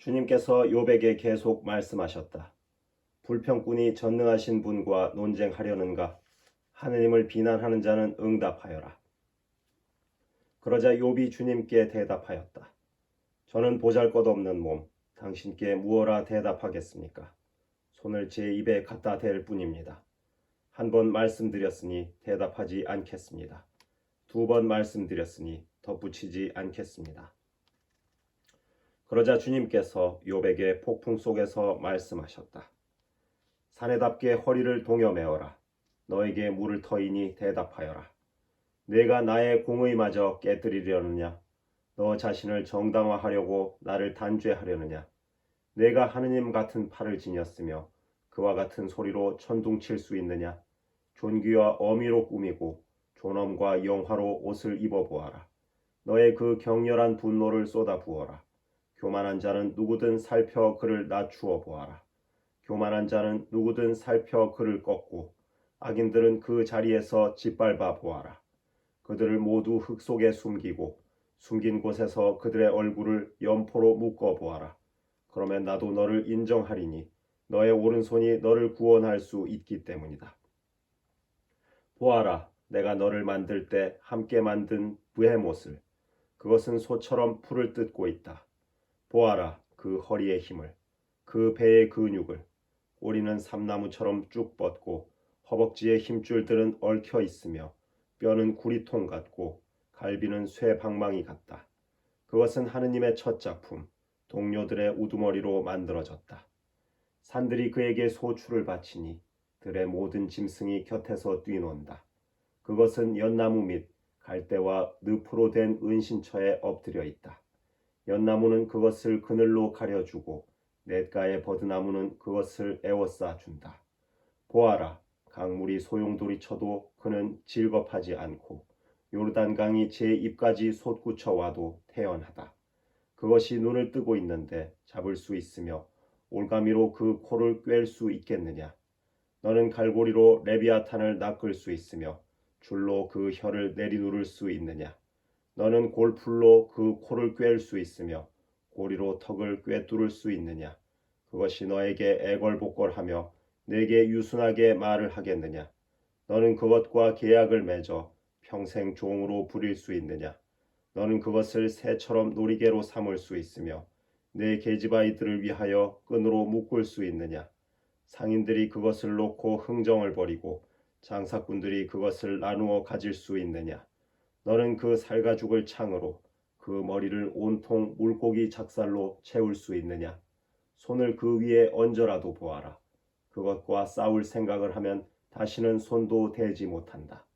주님께서 요백에 계속 말씀하셨다. 불평꾼이 전능하신 분과 논쟁하려는가? 하느님을 비난하는 자는 응답하여라. 그러자 욥이 주님께 대답하였다. 저는 보잘것없는 몸, 당신께 무어라 대답하겠습니까? 손을 제 입에 갖다 댈 뿐입니다. 한 번 말씀드렸으니 대답하지 않겠습니다. 두 번 말씀드렸으니 덧붙이지 않겠습니다. 그러자 주님께서 욥에게 폭풍 속에서 말씀하셨다. 사내답게 허리를 동여매어라. 너에게 물을 터이니 대답하여라. 내가 나의 공의마저 깨뜨리려느냐? 너 자신을 정당화하려고 나를 단죄하려느냐? 내가 하느님 같은 팔을 지녔으며 그와 같은 소리로 천둥칠 수 있느냐? 존귀와 어미로 꾸미고 존엄과 영화로 옷을 입어 보아라. 너의 그 격렬한 분노를 쏟아 부어라. 교만한 자는 누구든 살펴 그를 낮추어 보아라. 교만한 자는 누구든 살펴 그를 꺾고 악인들은 그 자리에서 짓밟아 보아라. 그들을 모두 흙 속에 숨기고 숨긴 곳에서 그들의 얼굴을 염포로 묶어 보아라. 그러면 나도 너를 인정하리니 너의 오른손이 너를 구원할 수 있기 때문이다. 보아라, 내가 너를 만들 때 함께 만든 부해못을 그것은 소처럼 풀을 뜯고 있다. 보아라, 그 허리의 힘을, 그 배의 근육을, 꼬리는 삼나무처럼 쭉 뻗고 허벅지의 힘줄들은 얽혀 있으며 뼈는 구리통 같고 갈비는 쇠 방망이 같다. 그것은 하느님의 첫 작품, 동료들의 우두머리로 만들어졌다. 산들이 그에게 소출을 바치니 들의 모든 짐승이 곁에서 뛰논다. 그것은 연나무 및 갈대와 늪으로 된 은신처에 엎드려 있다. 연나무는 그것을 그늘로 가려주고 냇가의 버드나무는 그것을 에워싸 준다. 보아라, 강물이 소용돌이 쳐도 그는 질겁하지 않고 요르단강이 제 입까지 솟구쳐 와도 태연하다. 그것이 눈을 뜨고 있는데 잡을 수 있으며 올가미로 그 코를 꿰을 수 있겠느냐? 너는 갈고리로 레비아탄을 낚을 수 있으며 줄로 그 혀를 내리누를 수 있느냐? 너는 골풀로 그 코를 꿰을 수 있으며 고리로 턱을 꿰뚫을 수 있느냐? 그것이 너에게 애걸복걸하며 내게 유순하게 말을 하겠느냐? 너는 그것과 계약을 맺어 평생 종으로 부릴 수 있느냐? 너는 그것을 새처럼 놀이개로 삼을 수 있으며 내 계집아이들을 위하여 끈으로 묶을 수 있느냐? 상인들이 그것을 놓고 흥정을 벌이고 장사꾼들이 그것을 나누어 가질 수 있느냐? 너는 그 살가 죽을 창으로 그 머리를 온통 물고기 작살로 채울 수 있느냐? 손을 그 위에 얹어라도 보아라. 그것과 싸울 생각을 하면 다시는 손도 대지 못한다.